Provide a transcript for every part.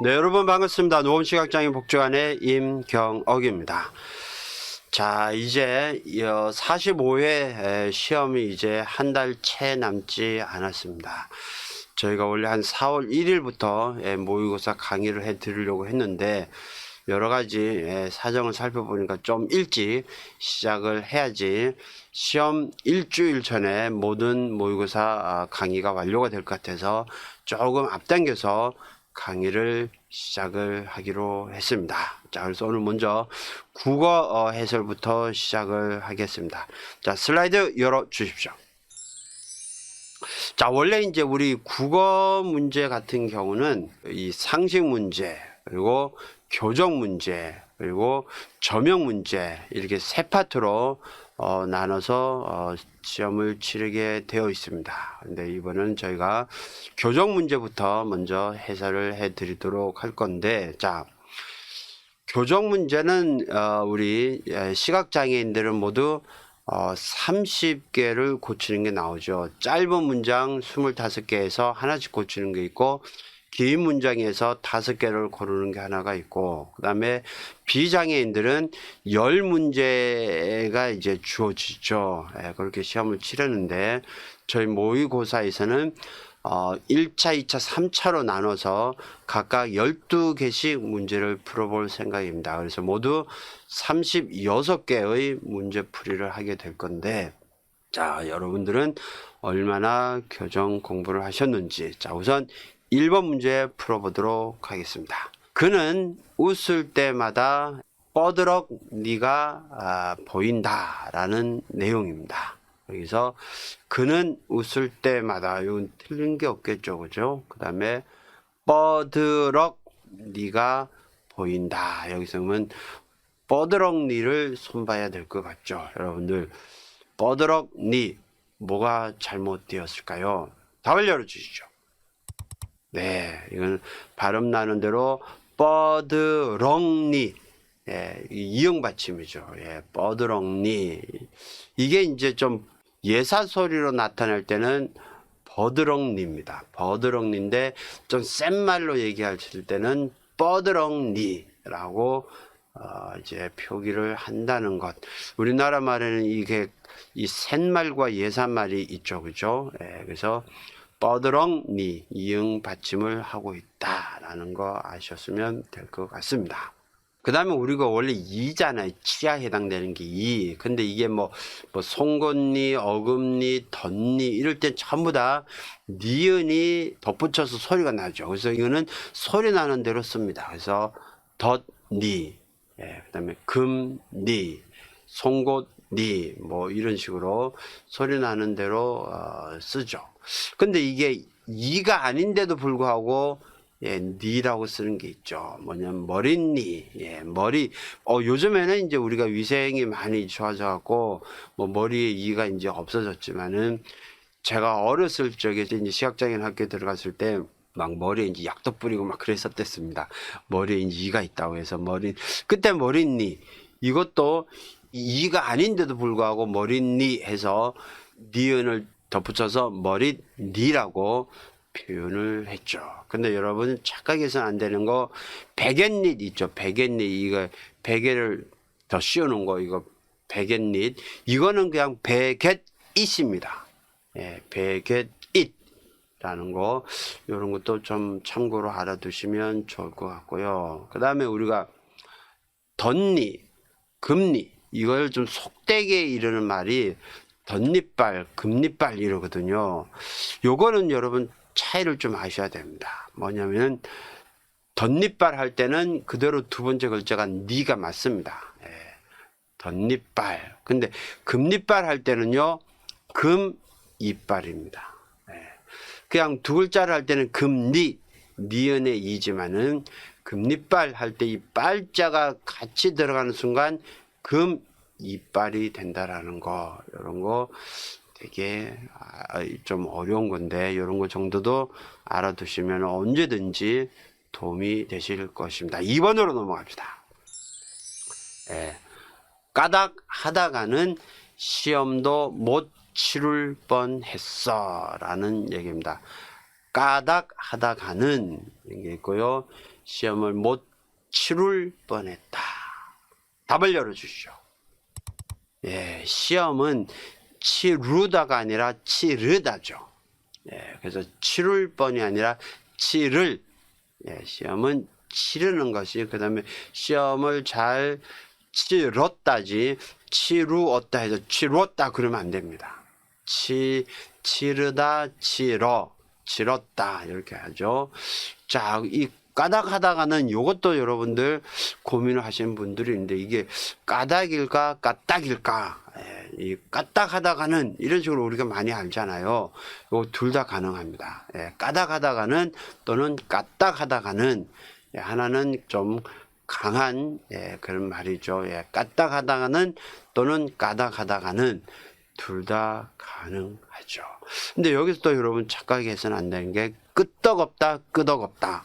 네, 여러분 반갑습니다. 노원시각장애인 복지관의 임경억입니다. 자, 이제 45회 시험이 이제 한 달 채 남지 않았습니다. 저희가 원래 한 4월 1일부터 예, 모의고사 강의를 해 드리려고 했는데 여러 가지 예, 사정을 살펴보니까 좀 일찍 시작을 해야지 시험 일주일 전에 모든 모의고사 아, 강의가 완료가 될 것 같아서 조금 앞당겨서 강의를 시작을 하기로 했습니다. 자, 그래서 오늘 먼저 국어 어, 해설부터 시작을 하겠습니다. 자, 슬라이드 열어 주십시오. 자, 원래 이제 우리 국어 문제 같은 경우는 이 상식 문제, 그리고 교정 문제, 그리고 저명 문제, 이렇게 세 파트로 어, 나눠서 어, 시험을 치르게 되어 있습니다. 근데 이번은 저희가 교정 문제부터 먼저 해설을 해 드리도록 할 건데, 자, 교정 문제는 어, 우리 예, 시각장애인들은 모두 어, 30개를 고치는 게 나오죠. 짧은 문장 25개에서 하나씩 고치는 게 있고, 긴 문장에서 다섯 개를 고르는 게 하나가 있고, 그 다음에 비장애인들은 열 문제가 이제 주어지죠. 예, 그렇게 시험을 치르는데, 저희 모의고사에서는 어, 1차, 2차, 3차로 나눠서 각각 12개씩 문제를 풀어볼 생각입니다. 그래서 모두 36개의 문제 풀이를 하게 될 건데, 자, 여러분들은 얼마나 교정 공부를 하셨는지. 자, 우선 1번 문제 풀어보도록 하겠습니다. 그는 웃을 때마다 뻐드럭 네가 아, 보인다라는 내용입니다. 여기서 그는 웃을 때마다 이건 틀린 게 없겠죠, 그죠? 그 다음에 뻐드럭 네가 보인다. 여기서 는 뻐드럭 니를 손봐야 될 것 같죠, 여러분들. 뻐드럭 니 뭐가 잘못되었을까요? 답을 열어주시죠. 네, 이건 발음 나는 대로 뻐드렁니 예, 이응 받침이죠. 예, 뻐드렁니 이게 이제 좀 예사 소리로 나타낼 때는 버드렁니입니다. 버드렁니인데 좀 센 말로 얘기할 때는 뻐드렁니라고 어, 이제 표기를 한다는 것. 우리나라 말에는 이게 이 센말과 예사말이 있죠, 그죠? 예, 그래서 뻐드렁니 이응 받침을 하고 있다라는 거 아셨으면 될 것 같습니다. 그 다음에 우리가 원래 이잖아요. 치아 해당되는 게 이. 근데 이게 뭐, 뭐, 송곳니, 어금니, 덧니, 이럴 땐 전부 다 니은이 덧붙여서 소리가 나죠. 그래서 이거는 소리 나는 대로 씁니다. 그래서 덧니, 예, 그 다음에 금니, 송곳니, 뭐, 이런 식으로 소리 나는 대로 어, 쓰죠. 근데 이게 이가 아닌데도 불구하고 예, 니라고 쓰는 게 있죠. 뭐냐면 머리니, 예, 머리. 어, 요즘에는 이제 우리가 위생이 많이 좋아져 갖고 뭐 머리에 이가 이제 없어졌지만은 제가 어렸을 적에 이제 시각장애인 학교에 들어갔을 때 막 머리에 이제 약도 뿌리고 막 그랬었댔습니다. 머리에 이제 이가 있다고 해서 머리 그때 머리니 이것도 이가 아닌데도 불구하고 머리니 해서 니은을 덧붙여서 머리니라고 표현을 했죠. 근데 여러분 착각해서는 안 되는 거 베갯닛 있죠. 베갯닛 이거 베개를 더 씌워놓은 거 이거 베갯닛 이거는 그냥 베갯잇입니다. 예, 베갯잇라는 거 이런 것도 좀 참고로 알아두시면 좋을 것 같고요. 그 다음에 우리가 덧니, 금니 이걸 좀 속되게 이르는 말이 덧니빨, 금니빨 이러거든요. 요거는 여러분 차이를 좀 아셔야 됩니다. 뭐냐면 덧니빨 할 때는 그대로 두 번째 글자가 니가 맞습니다. 예. 덧니빨. 근데 금니빨 할 때는요. 금 이빨입니다. 예. 그냥 두 글자를 할 때는 금니 니은의 이지만은 금니빨 할 때 이 빨자가 같이 들어가는 순간 금 이빨이 된다라는 거 이런 거 되게 아, 좀 어려운 건데 이런 거 정도도 알아두시면 언제든지 도움이 되실 것입니다. 2번으로 넘어갑시다. 예. 까닥 하다가는 시험도 못 치룰 뻔했어 라는 얘기입니다. 까닥 하다가는 이런 게 있고요. 시험을 못 치룰 뻔했다. 답을 열어주시죠. 예, 시험은 치루다가 아니라 치르다죠. 예, 그래서 치룰 뻔이 아니라 치를 예, 시험은 치르는 것이 그 다음에 시험을 잘 치렀다지 치루었다 해서 치루었다 그러면 안 됩니다. 치 치르다 치러 치렀다 이렇게 하죠. 자, 이 까닥 하다가는 이것도 여러분들 고민을 하시는 분들이 있는데 이게 까닥일까 까딱일까 예, 이 까딱 하다가는 이런 식으로 우리가 많이 알잖아요. 요 둘 다 가능합니다. 예, 까닥 하다가는 또는 까딱 하다가는 예, 하나는 좀 강한 예, 그런 말이죠. 예, 까딱 하다가는 또는 까닥 하다가는 둘 다 가능하죠. 근데 여기서 또 여러분 착각해서는 안 되는 게 끄떡없다, 끄덕없다.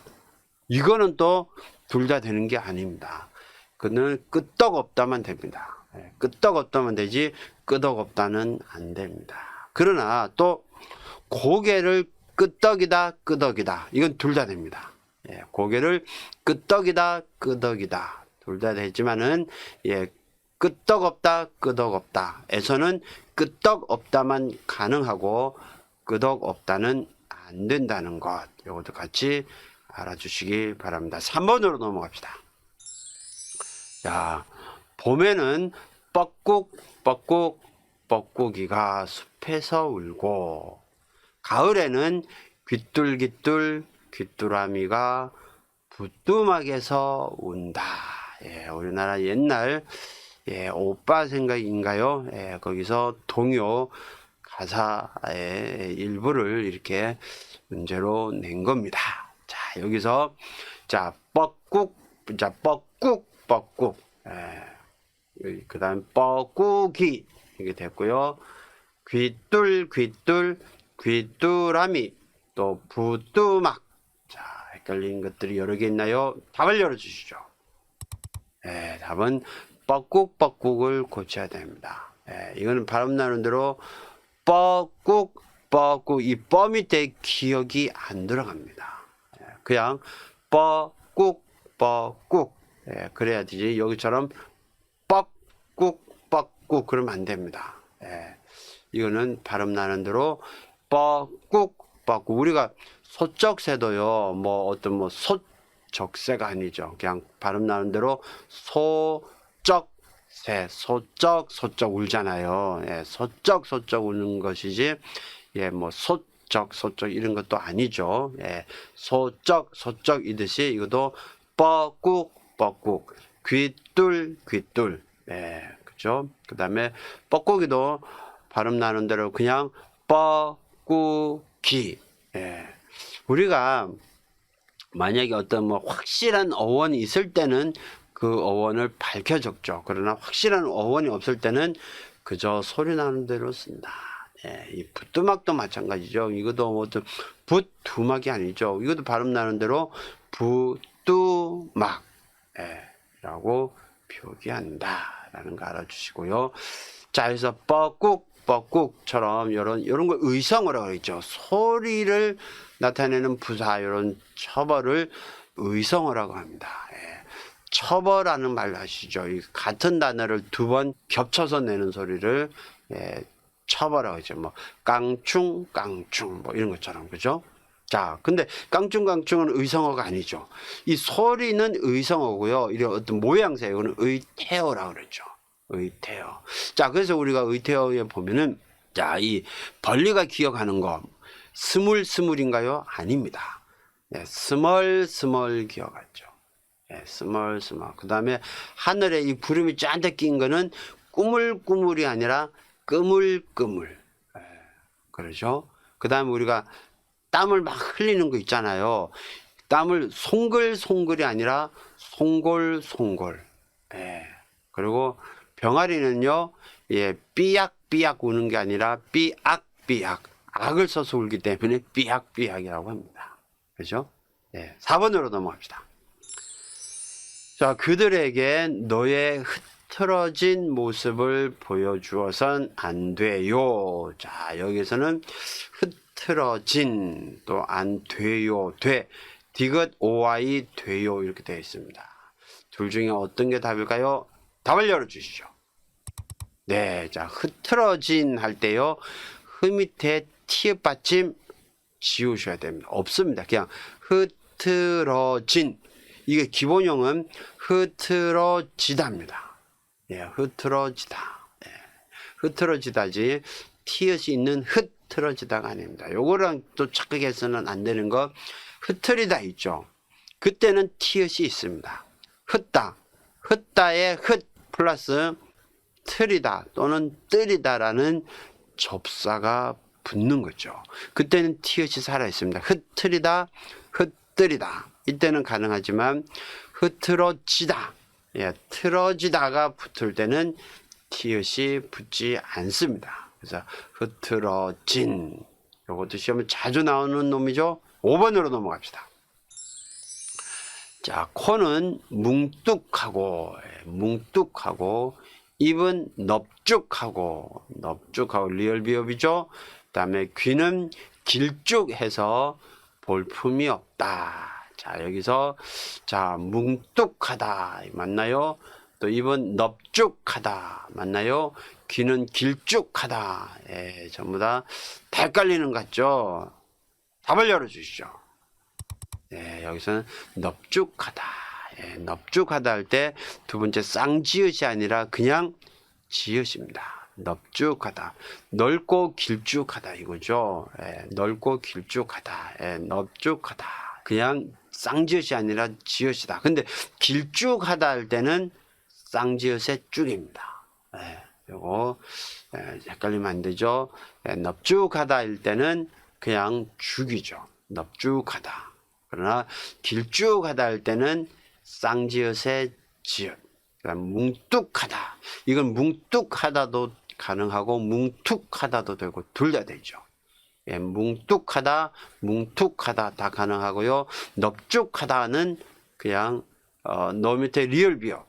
이거는 또 둘 다 되는 게 아닙니다. 그는 끄떡없다만 됩니다. 예, 끄떡없다만 되지 끄덕없다는 안 됩니다. 그러나 또 고개를 끄떡이다, 끄덕이다. 이건 둘 다 됩니다. 예, 고개를 끄떡이다, 끄덕이다. 둘 다 되지만은 예, 끄떡없다, 끄덕없다. 에서는 끄떡없다만 가능하고 끄덕없다는 안 된다는 것. 이것도 같이 알아주시기 바랍니다. 3번으로 넘어갑시다. 자, 봄에는 뻐꾹, 뻐꾹, 뻐꾹이가 숲에서 울고, 가을에는 귀뚤귀뚤, 귀뚜라미가 부뚜막에서 운다. 예, 우리나라 옛날 예, 오빠 생각인가요? 예, 거기서 동요 가사의 일부를 이렇게 문제로 낸 겁니다. 자, 여기서 자, 뻐꾹, 자, 뻐꾹, 뻐꾹. 예, 그 다음 뻐꾹이 이게 됐고요. 귀뚤, 귀뚤, 귀뚜라미, 또 부뚜막. 자, 헷갈린 것들이 여러 개 있나요? 답을 열어주시죠. 예, 답은 뻐꾹뻐꾹을 고쳐야 됩니다. 예, 이거는 발음 나는 대로 뻐꾹 뻐꾹 이 뻐 밑에 기억이 안 들어갑니다. 예, 그냥 뻐꾹 뻐꾹 예, 그래야 되지 여기처럼 뻐꾹 뻐꾹 그러면 안 됩니다. 예, 이거는 발음 나는 대로 뻐꾹 뻐꾹 우리가 소적새도요 뭐 어떤 뭐 소 적새가 아니죠. 그냥 발음 나는 대로 소적, 소적 울잖아요. 예, 소적, 소적 우는 것이지, 예, 뭐 소 적, 소적 이런 것도 아니죠. 예, 소적, 소적 이듯이 이것도 뻐꾹, 뻐꾹, 귀뚤, 귀뚤. 예, 그죠? 그 다음에 뻐꾹이도 발음 나는 대로 그냥 뻐꾹기. 예. 우리가 만약에 어떤 뭐 확실한 어원이 있을 때는 그 어원을 밝혀 적죠. 그러나 확실한 어원이 없을 때는 그저 소리 나는 대로 쓴다. 예, 이 붓두막도 마찬가지죠. 이것도 뭐든 붓두막이 아니죠. 이것도 발음 나는 대로 붓두막 예, 라고 표기한다라는 거 알아주시고요. 자, 그래서 뻐꾹 뻐꾹처럼 이런 이런 걸 의성어라고 그랬죠. 소리를 나타내는 부사 이런 처벌을 의성어라고 합니다. 예. 처벌하는 말 아시죠? 이 같은 단어를 두 번 겹쳐서 내는 소리를 예, 처벌하고 있죠. 뭐 깡충 깡충 뭐 이런 것처럼 그죠? 자, 근데 깡충깡충은 의성어가 아니죠. 이 소리는 의성어고요. 이런 어떤 모양새 이거는 의태어라고 그랬죠. 의태어. 자, 그래서 우리가 의태어에 보면은 자, 이 벌리가 기억하는 거 스물스물인가요? 아닙니다. 네, 스멀스멀 기억하죠. 네, 스멀스멀. 그 다음에 하늘에 이 구름이 짠뜩 낀 거는 꾸물꾸물이 아니라 끄물끄물. 네, 그러죠. 그 다음에 우리가 땀을 막 흘리는 거 있잖아요. 땀을 송글송글이 아니라 송골송골. 예. 그리고 병아리는요, 예, 삐약삐약 우는 게 아니라 삐악삐약. 악을 써서 울기 때문에 삐약삐약이라고 합니다. 그죠? 예. 4번으로 넘어갑시다. 자, 그들에게 너의 흐 트러진 모습을 보여주어선 안 돼요. 자, 여기서는 틀어진 또 안 돼요 돼 디귿 오아이 돼요 이렇게 되어 있습니다. 둘 중에 어떤 게 답일까요? 답을 열어 주시죠. 네, 자 흐트러진 할 때요 흐 밑에 티읕 받침 지우셔야 됩니다. 없습니다. 그냥 흐트러진 이게 기본형은 흐트러지다입니다. 예, 흐트러지다. 예, 흐트러지다지 티읕이 있는 흐트러지다가 아닙니다. 요거랑 또 착각해서는 안 되는 거 흐트리다 있죠. 그때는 티읕이 있습니다. 흩다. 흩다의 흩 플러스 틀이다 또는 뜨리다라는 접사가 붙는 거죠. 그때는 티읕이 살아 있습니다. 흩트리다, 흩뜨리다. 이때는 가능하지만 흐트러지다, 예, 틀어지다가 붙을 때는 티읕이 붙지 않습니다. 그래서 흐트러진 이것도 시험에 자주 나오는 놈이죠. 5번으로 넘어갑시다. 자, 코는 뭉뚝하고, 예, 뭉뚝하고, 입은 넙죽하고, 넙죽하고, 리얼 비읍이죠. 그 다음에 귀는 길쭉해서 볼품이 없다. 자, 여기서, 자, 뭉뚝하다. 맞나요? 또 입은 넙죽하다. 맞나요? 귀는 길쭉하다. 예, 전부 다, 다 헷갈리는 것 같죠? 답을 열어 주시죠. 예, 여기서는 넙죽하다. 예, 넙죽하다 할 때 두 번째 쌍지읒이 아니라 그냥 지읒입니다. 넙죽하다. 넓고 길쭉하다 이거죠. 예, 넓고 길쭉하다. 예, 넙죽하다. 그냥 쌍지읒이 아니라 지읒이다. 근데 길쭉하다 할 때는 쌍지읒의 쭉입니다. 예, 요거 예, 헷갈리면 안 되죠. 예, 넙죽하다 할 때는 그냥 죽이죠. 넙죽하다. 그러나 길쭉하다 할 때는 쌍지읒의 지읒. 그다음 뭉뚝하다. 이건 뭉뚝하다도 가능하고 뭉툭하다도 되고 둘 다 되죠. 예, 뭉뚝하다, 뭉툭하다 다 가능하고요. 넙죽하다는 그냥 어, 너 밑에 리얼 비어.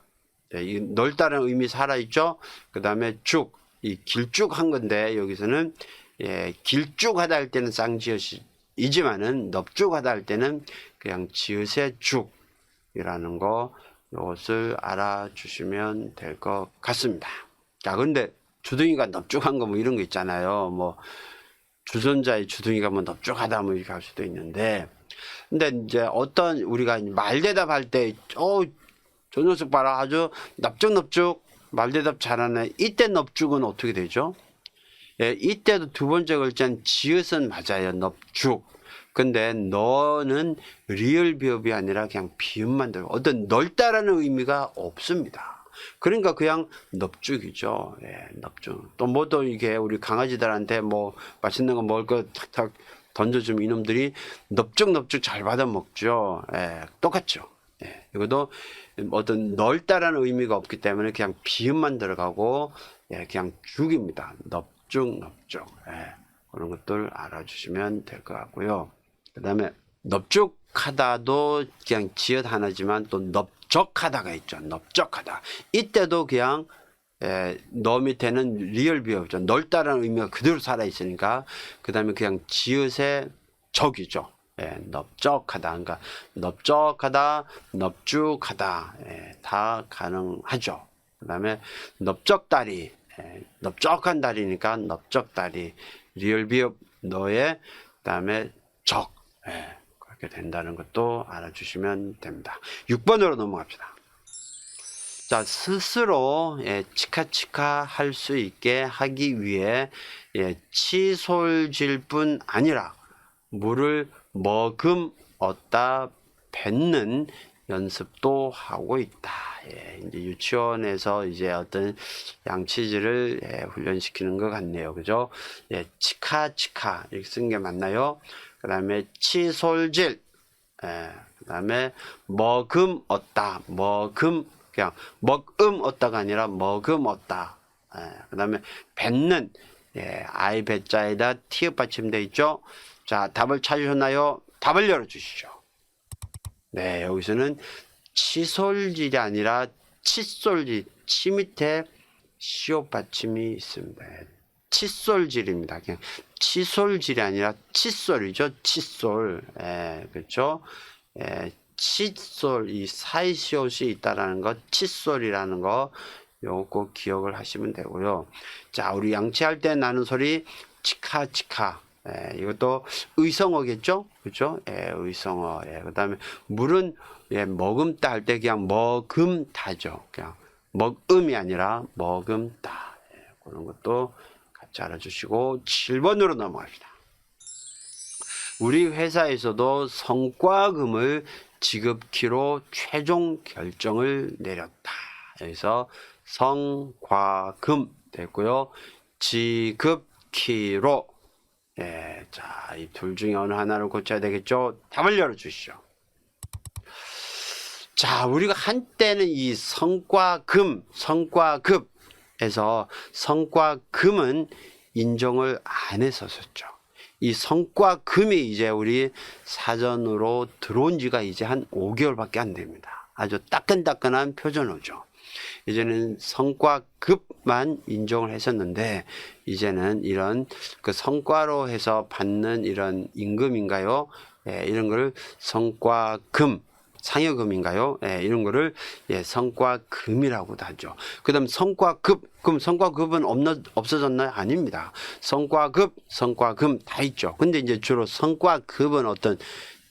예, 이 넓다는 의미 살아 있죠. 그 다음에 죽, 이 길쭉한 건데 여기서는 예, 길쭉하다 할 때는 쌍지읒이지만은 넙죽하다 할 때는 그냥 지읒의 죽이라는 거 이것을 알아주시면 될 것 같습니다. 자, 근데 주둥이가 넙죽한 거 뭐 이런 거 있잖아요. 뭐 주전자의 주둥이가 뭐 넙죽하다 뭐 이렇게 할 수도 있는데, 근데 이제 어떤 우리가 말 대답할 때, 어, 저 녀석 봐라 아주 넙죽넙죽 말대답 잘하네. 이때 넙죽은 어떻게 되죠? 예, 이때도 두 번째 글자는 지읒은 맞아요. 넙죽. 근데 너는 리얼 비읍이 아니라 그냥 비읍만 들고 어떤 넓다라는 의미가 없습니다. 그러니까 그냥 넙죽이죠. 예, 넙죽. 또뭐또 이게 우리 강아지들한테 뭐 맛있는 거 먹을 거 탁탁 던져주면 이놈들이 넙죽넙죽 잘 받아 먹죠. 예, 똑같죠. 예, 이것도 어떤 넓다라는 의미가 없기 때문에 그냥 비읍만 들어가고 예, 그냥 죽입니다. 넙죽 넙죽. 예, 그런 것들 알아주시면 될 것 같고요. 그 다음에 넙죽하다도 그냥 지읒 하나지만 또 넓적하다가 있죠. 넓적하다. 이때도 그냥 에, 너 밑에는 리얼 비어죠. 넓다라는 의미가 그대로 살아 있으니까 그 다음에 그냥 지읒의 적이죠. 예, 넓적하다. 그러니까 넓적하다, 넓죽하다. 예, 다 가능하죠. 그 다음에 넓적다리. 예, 넓적한 다리니까 넓적다리. 리얼 비읍 너의 그 다음에 적. 예, 그렇게 된다는 것도 알아주시면 됩니다. 6번으로 넘어갑시다. 자, 스스로 예, 치카치카 할 수 있게 하기 위해 예, 치솔질 뿐 아니라 물을 머금 얻다 뱉는 연습도 하고 있다. 예, 이제 유치원에서 이제 어떤 양치질을 예, 훈련시키는 것 같네요. 그죠? 예, 치카치카 이렇게 쓴 게 맞나요? 그 다음에 치솔질, 예, 그 다음에 머금 얻다, 머금, 그냥 먹음 얻다가 아니라 머금 얻다. 예, 그 다음에 뱉는, 예, 아이 배자에다 티읕 받침돼 있죠? 자, 답을 찾으셨나요? 답을 열어주시죠. 네, 여기서는 치솔질이 아니라 칫솔질, 치 밑에 시옷 받침이 있습니다. 칫솔질입니다. 그냥 칫솔질이 아니라 칫솔이죠. 칫솔. 예, 그렇죠. 예, 칫솔 이 사이시옷이 있다라는 것, 칫솔이라는 거 요거 꼭 기억을 하시면 되고요. 자, 우리 양치할 때 나는 소리 치카 치카. 예, 이것도 의성어겠죠? 그렇죠? 예, 의성어. 예, 그 다음에 물은 예, 머금다 할 때 그냥 머금다죠. 그냥 먹음이 아니라 머금다. 예, 그런 것도 알아주시고 7번으로 넘어갑시다. 우리 회사에서도 성과금을 지급키로 최종 결정을 내렸다. 여기서 성과금 됐고요. 지급키로 예, 자, 이 둘 중에 어느 하나를 고쳐야 되겠죠? 답을 열어주시죠. 자, 우리가 한때는 이 성과금, 성과급 에서 성과금은 인정을 안 했었었죠. 이 성과금이 이제 우리 사전으로 들어온 지가 이제 한 5개월밖에 안 됩니다. 아주 따끈따끈한 표준어죠. 이제는 성과급만 인정을 했었는데 이제는 이런 그 성과로 해서 받는 이런 임금인가요? 예, 이런 걸 성과금 상여금인가요? 예, 이런 거를 예, 성과금이라고도 하죠. 그다음 성과급 그럼 성과급은 없나, 없어졌나요? 아닙니다. 성과급, 성과금 다 있죠. 근데 이제 주로 성과급은 어떤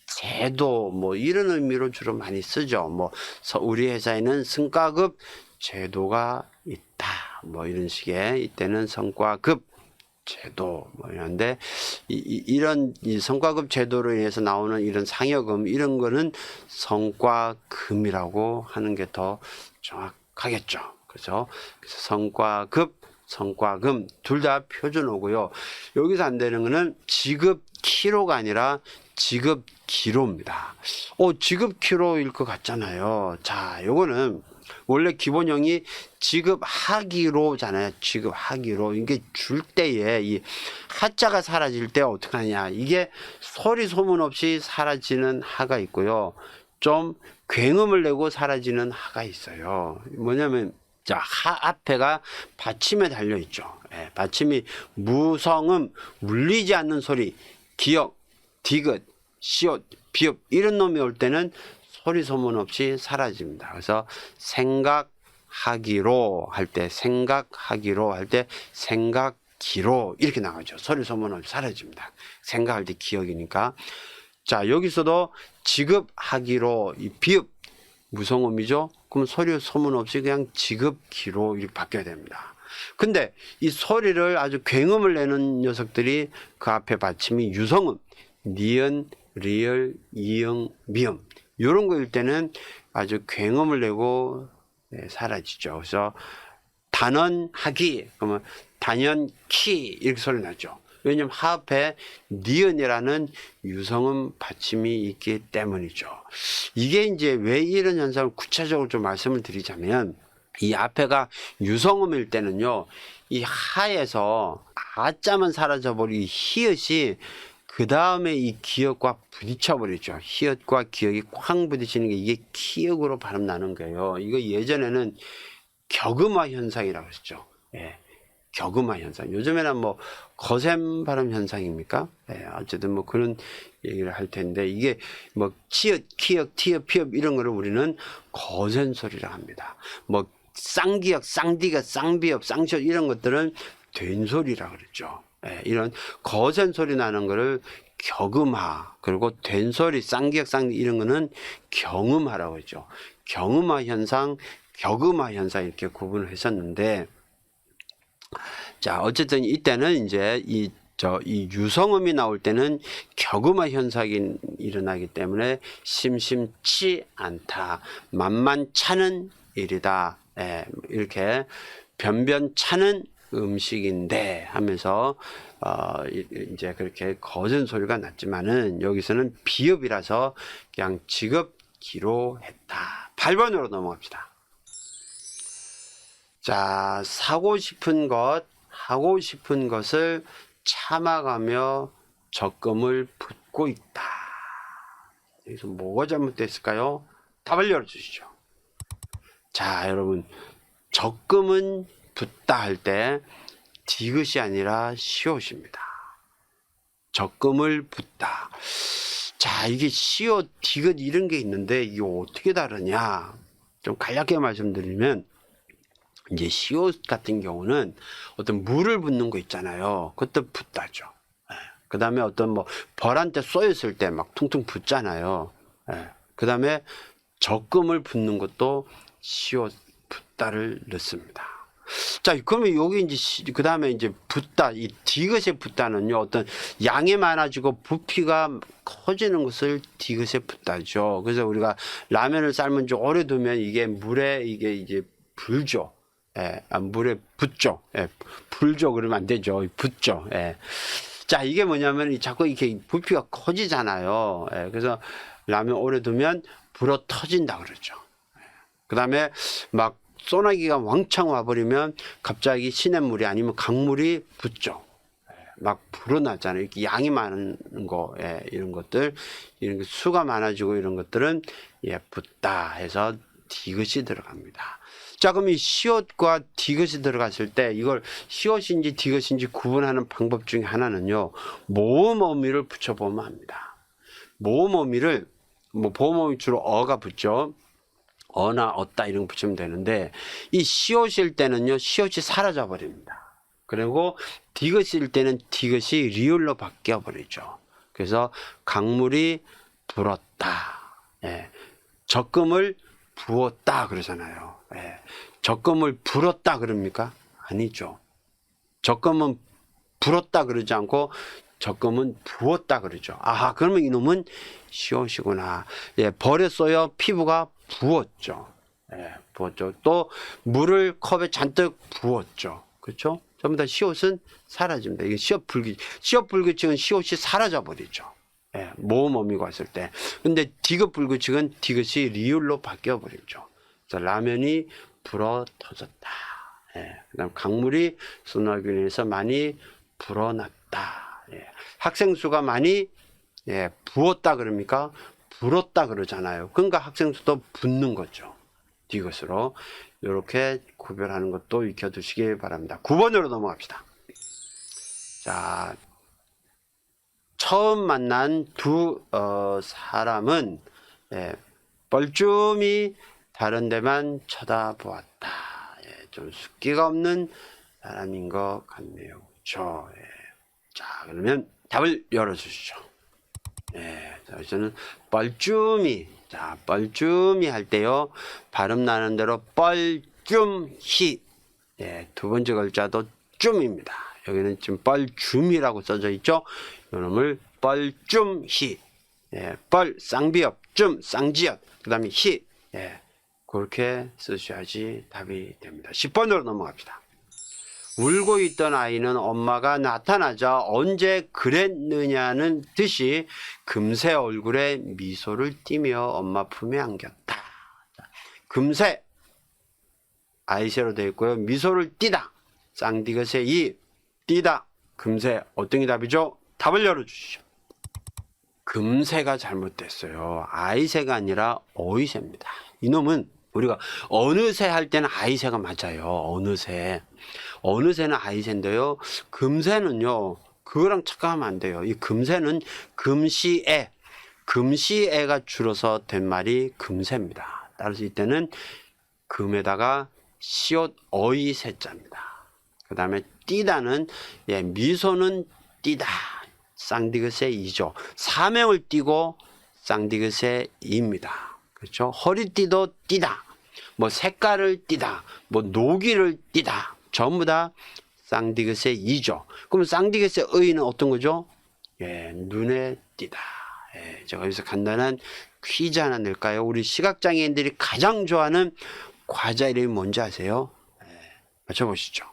제도 뭐 이런 의미로 주로 많이 쓰죠. 뭐 서- 우리 회사에는 성과급 제도가 있다. 뭐 이런 식의 이때는 성과급 제도 뭐 이런데 이, 이- 이런 이 성과급 제도로 인해서 나오는 이런 상여금 이런 거는 성과금이라고 하는 게 더 정확하겠죠. 그래서 그래서 성과급 성과금 둘 다 표준어고요. 여기서 안 되는 거는 지급 키로가 아니라 지급 기로입니다. 어, 지급 키로일 것 같잖아요. 자, 요거는 원래 기본형이 지급하기로잖아요. 지급하기로. 이게 줄 때에 이 하자가 사라질 때 어떻게 하냐. 이게 소리 소문 없이 사라지는 하가 있고요. 좀 굉음을 내고 사라지는 하가 있어요. 뭐냐면 자, 하 앞에가 받침에 달려 있죠. 예, 받침이 무성음, 울리지 않는 소리, 기역, 디귿, 시옷, 비읍 이런 놈이 올 때는 소리 소문 없이 사라집니다. 그래서 생각하기로 할 때 생각하기로 할 때 생각기로 이렇게 나가죠. 소리 소문 없이 사라집니다. 생각할 때 기억이니까. 자, 여기서도 지급하기로 이 비읍 무성음이죠. 그럼 소리 소문 없이 그냥 지급기로 이렇게 바뀌어야 됩니다. 근데 이 소리를 아주 굉음을 내는 녀석들이 그 앞에 받침이 유성음, 니은, 리을, 이응, 미음 이런 거일 때는 아주 굉음을 내고 네, 사라지죠. 그래서 단언하기 그러면 단연키 이렇게 소리 나죠. 왜냐하면 하앞에 니은이라는 유성음 받침이 있기 때문이죠. 이게 이제 왜 이런 현상을 구체적으로 좀 말씀을 드리자면 이 앞에가 유성음일 때는요, 이 하에서 아자만 사라져버리 히읗이 그 다음에 이 기역과 부딪혀 버리죠. 히읗과 기역이 쾅 부딪히는 게 이게 키읔으로 발음 나는 거예요. 이거 예전에는 격음화 현상이라고 했죠. 예. 격음화 현상. 요즘에는 뭐 거셈 발음 현상입니까? 예, 어쨌든 뭐 그런 얘기를 할 텐데 이게 뭐 치읓, 키읔, 티읕, 피읕 이런 거를 우리는 거센 소리라 합니다. 뭐 쌍기역, 쌍디가, 쌍비읍, 쌍시옷 이런 것들은 된 소리라 그랬죠. 예, 이런 거센 소리 나는 거를 격음화 그리고 된 소리 쌍기역, 쌍디 이런 거는 경음화라고 했죠. 경음화 현상, 격음화 현상 이렇게 구분을 했었는데 자, 어쨌든 이때는 이제 이, 저, 이 유성음이 나올 때는 격음화 현상이 일어나기 때문에 심심치 않다. 만만찮은 일이다. 예, 이렇게 변변찮은 음식인데 하면서 어, 이- 이제 그렇게 거센 소리가 났지만은 여기서는 비읍이라서 그냥 지급기로 했다. 8번으로 넘어갑시다. 자, 사고 싶은 것, 하고 싶은 것을 참아가며 적금을 붓고 있다. 여기서 뭐가 잘못됐을까요? 답을 열어주시죠. 자, 여러분, 적금은 붓다 할 때 디귿이 아니라 시옷입니다. 적금을 붓다. 자, 이게 시옷, 디귿 이런 게 있는데 이게 어떻게 다르냐? 좀 간략하게 말씀드리면 이제 시옷 같은 경우는 어떤 물을 붓는 거 있잖아요. 그것도 붓다죠. 그 다음에 어떤 뭐 벌한테 쏘였을 때 막 퉁퉁 붓잖아요. 그 다음에 적금을 붓는 것도 시옷 붓다를 넣습니다. 자, 그러면 여기 이제 그 다음에 이제 붓다 이 디귿의 붓다는요 어떤 양이 많아지고 부피가 커지는 것을 디귿의 붓다죠. 그래서 우리가 라면을 삶은 지 오래 두면 이게 물에 이게 이제 불죠. 예, 아, 물에 붓죠. 예, 불죠. 그러면 안 되죠. 붓죠. 예. 자, 이게 뭐냐면 이 자꾸 이렇게 부피가 커지잖아요. 예, 그래서 라면 오래 두면 불어 터진다 그러죠. 그 다음에 막 소나기가 왕창 와버리면 갑자기 시냇물이 아니면 강물이 붙죠. 예, 막 불어나잖아요. 이렇게 양이 많은 거, 예, 이런 것들, 이런 게 수가 많아지고 이런 것들은 예, 붙다 해서 디귿이 들어갑니다. 자, 그럼 이 시옷과 디귿이 들어갔을 때 이걸 시옷인지 디귿인지 구분하는 방법 중에 하나는요, 모음 어미를 붙여보면 합니다. 모음 어미를, 뭐, 보음 어미 주로 어가 붙죠. 어나 어따 이런 거 붙이면 되는데 이 시옷일 때는요 시옷이 사라져 버립니다. 그리고 디귿일 때는 디귿이 리을로 바뀌어 버리죠. 그래서 강물이 불었다. 예. 적금을 부었다 그러잖아요. 예. 적금을 불었다 그럽니까? 아니죠. 적금은 불었다 그러지 않고 적금은 부었다 그러죠. 아하, 그러면 이놈은 시옷이구나. 예, 쏘여 피부가 부었죠. 예, 부었죠. 또 물을 컵에 잔뜩 부었죠. 그렇죠? 전부 다 시옷은 사라집니다. 이게 시옷 불규, 시옷 불규칙은 시옷이 사라져 버리죠. 예, 모음 어미가 왔을 때. 근데 디귿 불규칙은 디귿이 리을로 바뀌어 버리죠. 그래서 라면이 불어 터졌다. 예, 그다음 강물이 인해서 많이 불어났다. 예, 학생 수가 많이 예, 부었다 그럽니까? 불었다 그러잖아요. 그러니까 학생 수도 붙는 거죠. 디귿으로 이렇게 구별하는 것도 익혀두시기 바랍니다. 9번으로 넘어갑시다. 자, 처음 만난 두 어, 사람은 예, 뻘쭘히 다른 데만 쳐다보았다. 예, 좀 숫기가 없는 사람인 것 같네요. 그렇죠? 예. 자, 그러면 답을 열어주시죠. 예, 자, 저는 뻘쭘히, 자, 뻘쭘히 할 때요, 발음 나는 대로 뻘쭘히, 예, 두 번째 글자도 쫌입니다. 여기는 지금 뻘쭘이라고 써져 있죠? 이놈을 뻘쭘히, 예, 뻘, 쌍비업, 쫌, 쌍지엽, 그 다음에 히, 예, 그렇게 쓰셔야지 답이 됩니다. 10번으로 넘어갑시다. 울고 있던 아이는 엄마가 나타나자 언제 그랬느냐는 듯이 금세 얼굴에 미소를 띠며 엄마 품에 안겼다. 금세 아이세로 되어 있고요. 미소를 띠다. 쌍디귿의 이 띠다. 금세 어떤 게 답이죠? 답을 열어주시죠. 금세가 잘못됐어요. 아이세가 아니라 어이세입니다. 이놈은 우리가 어느새 할 때는 아이세가 맞아요. 어느새. 어느 새는 아이세인데요. 금세는요. 그거랑 착각하면 안 돼요. 이 금세는 금시에 금시에가 줄어서 된 말이 금세입니다. 따라서 이때는 금에다가 시옷 어이세자입니다. 그 다음에 띠다는 예, 미소는 띠다. 쌍디귿의 이죠. 사명을 띠고 쌍디귿의 이입니다. 그렇죠? 허리띠도 띠다. 뭐 색깔을 띠다. 뭐 노기를 띠다. 전부 다 쌍디귿의 이죠. 그럼 쌍디귿의 의는 어떤 거죠? 예, 눈에 띄다. 예, 제가 여기서 간단한 퀴즈 하나 낼까요? 우리 시각장애인들이 가장 좋아하는 과자 이름이 뭔지 아세요? 예, 맞춰보시죠.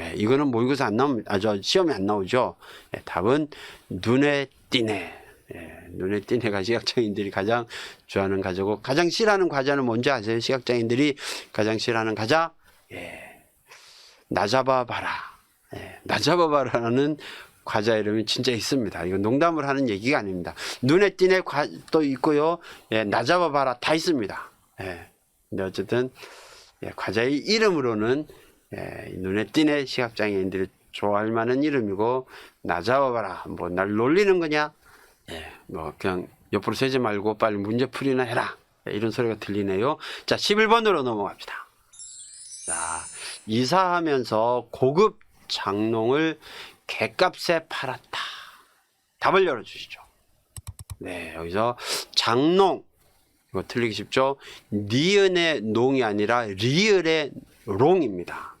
예, 이거는 모의고사 안 나옵니다. 아, 저 시험에 안 나오죠. 예, 답은 눈에 띄네. 예, 눈에 띄네가 시각장애인들이 가장 좋아하는 과자고 가장 싫어하는 과자는 뭔지 아세요? 시각장애인들이 가장 싫어하는 과자? 예, 나잡아 봐라. 예, 나잡아 봐라는 과자 이름이 진짜 있습니다. 이건 농담을 하는 얘기가 아닙니다. 눈에 띄네 과, 또 있고요. 예, 나잡아 봐라 다 있습니다. 예, 근데 어쨌든 예, 과자의 이름으로는 예, 눈에 띄네 시각장애인들이 좋아할 만한 이름이고 나 잡아봐라. 뭐 날 놀리는 거냐? 예, 뭐 그냥 옆으로 세지 말고 빨리 문제 풀이나 해라. 예, 이런 소리가 들리네요. 자, 11번으로 넘어갑시다. 자, 이사하면서 고급 장롱을 개값에 팔았다. 답을 열어주시죠. 네, 여기서 장롱. 이거 틀리기 쉽죠? 니은의 농이 아니라 리을의 롱입니다.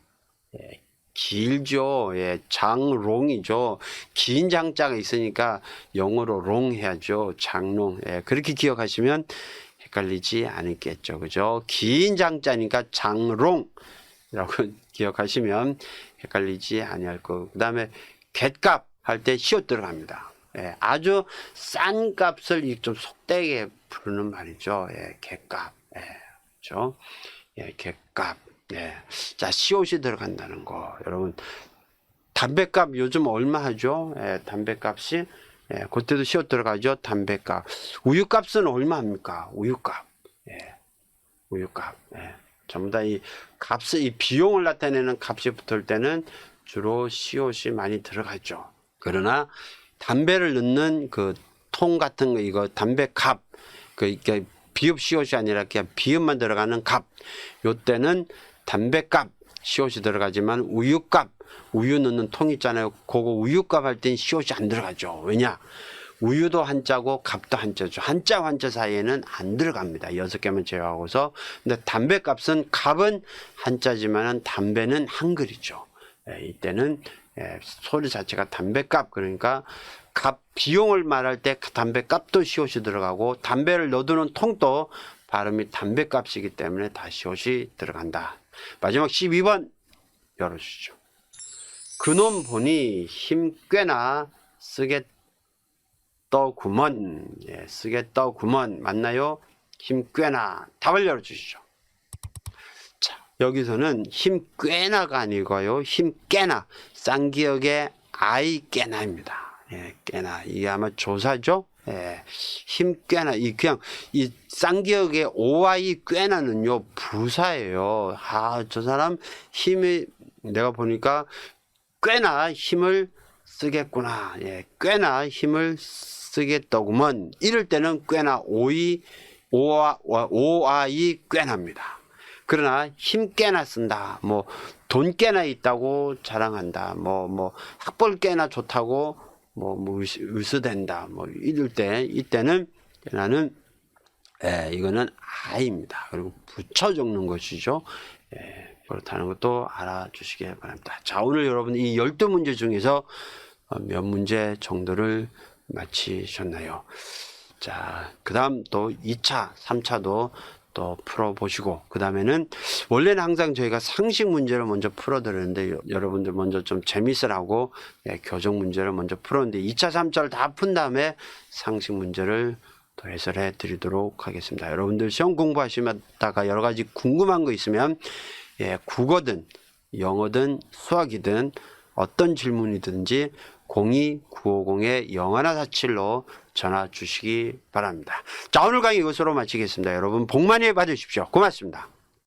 예, 길죠. 예, 장롱이죠. 긴 장자가 있으니까 영어로 롱 해야죠. 장롱. 예, 그렇게 기억하시면 헷갈리지 않겠죠. 그죠? 긴 장자니까 장롱이라고 기억하시면 헷갈리지 아니할 거고. 그 다음에 갯값 할 때 시옷 들어갑니다. 예, 아주 싼 값을 이좀 속되게 부르는 말이죠. 예, 갯값. 예, 그죠? 예, 갯값. 예. 자, 시옷이 들어간다는 거. 여러분, 담배값 요즘 얼마 하죠? 예, 담배값이 예, 그때도 시옷 들어가죠. 담배값. 우유값은 얼마 합니까? 우유값. 예. 우유값. 예. 전부 다 이 값을 이 비용을 나타내는 값이 붙을 때는 주로 시옷이 많이 들어가죠. 그러나 담배를 넣는 그 통 같은 거 이거 담배 값. 그 이게 비읍 시옷이 아니라 그냥 비읍만 들어가는 값. 요때는 담배값 시옷이 들어가지만 우유값 우유 넣는 통 있잖아요. 그거 우유값 할 땐 시옷이 안 들어가죠. 왜냐? 우유도 한자고 값도 한자죠. 한자 한자 사이에는 안 들어갑니다. 여섯 개만 제외하고서. 근데 담배 값은 값은 한자지만은 담배는 한글이죠. 예, 이때는 예, 소리 자체가 담배 값 그러니까 값 비용을 말할 때 담배 값도 시옷이 들어가고 담배를 넣어두는 통도 발음이 담배값이기 때문에 다 시옷이 들어간다. 마지막 12번 열어주시죠. 그놈 보니 힘 꽤나 쓰겠더구먼. 예, 쓰겠더구먼. 맞나요? 힘 꽤나. 답을 열어주시죠. 자, 여기서는 힘 꽤나가 아니고요. 힘 꽤나. 쌍기역의 아이 꽤나입니다. 예, 꽤나. 이게 아마 조사죠? 예, 힘 꽤나. 이 그냥 이 쌍기역의 오아이 꽤나는요, 부사예요. 아, 저 사람 힘이 내가 보니까 꽤나 힘을 쓰겠구나. 예, 꽤나 힘을 쓰겠더구먼. 이럴 때는 꽤나 오이, 오아, 오아이 꽤나입니다. 그러나 힘 꽤나 쓴다. 뭐, 돈 꽤나 있다고 자랑한다. 뭐, 뭐, 학벌 꽤나 좋다고 뭐, 뭐, 의스댄다. 뭐, 이럴 때, 이때는 나는, 예, 이거는 아입니다. 그리고 붙여 적는 것이죠. 예, 그렇다는 것도 알아주시기 바랍니다. 자, 오늘 여러분 이 12문제 중에서 어, 몇 문제 정도를 마치셨나요? 자, 그 다음 또 2차, 3차도 또 풀어보시고, 그 다음에는, 원래는 항상 저희가 상식 문제를 먼저 풀어드렸는데, 여- 여러분들 먼저 좀 재밌으라고, 예, 교정 문제를 먼저 풀었는데, 2차, 3차를 다 푼 다음에 상식 문제를 또 해설해 드리도록 하겠습니다. 여러분들 시험 공부하시다가 여러 가지 궁금한 거 있으면, 예, 국어든, 영어든, 수학이든, 어떤 질문이든지 02950의 영하나 47로 전화 주시기 바랍니다. 자, 오늘 강의 이것으로 마치겠습니다. 여러분 복 많이 받으십시오. 고맙습니다.